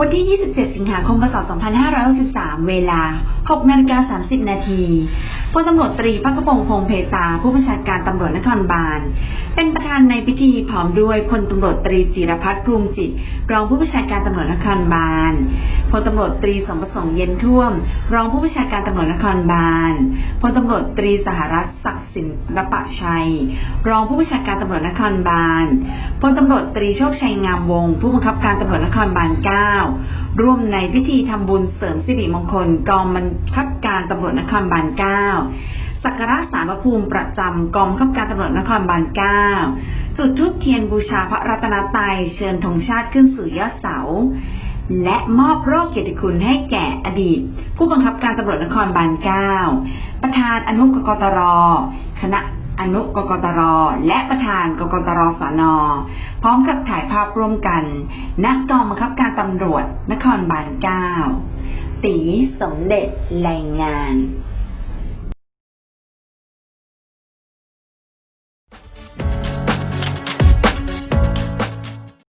วันที่ 27 สิงหาคม พศ 2563 เวลา 6นาฬิกา30 นาทีพลตำรวจตรีพักพงศ์พงเพตา ผู้บัญชาการตำรวจนครบาล เป็นประธานในพิธีพร้อมด้วยพลตำรวจตรีจิรพัฒน์ภูมิจิต รองผู้บัญชาการตำรวจนครบาล ลตำรวจตรีสมประสงค์เย็นท่วม รองผู้บัญชาการตำรวจนครบาลพลตำรวจตรีสหรัฐศักดิ์สินรปะชัย รองผู้บัญชาการตำรวจนครบาลพลตำรวจตรีโชคชัยงามวงศ์ผู้บังคับการตำรวจนครบาล9ร่วมในพิธีทำบุญเสริมสิริมงคลกองบังคับการตำรวจนครบาล9สักการะสารพระภูมิประจำกองบังคับการตำรวจนครบาล9จุดทูปเทียนบูชาพระรัตนตรัยเชิญธงชาติขึ้นสู่ยอดเสา และมอบโรคเกียรติคุณให้แก่อดีต ผู้บังคับการตำรวจนครบาล 9 ประธานอนุกกตร คณะอนุกกตร และประธานกกตรสน พร้อมกับถ่ายภาพร่วมกันนักองบังคับการตำรวจนครบาล 9 สีสมเด็จแรงงาน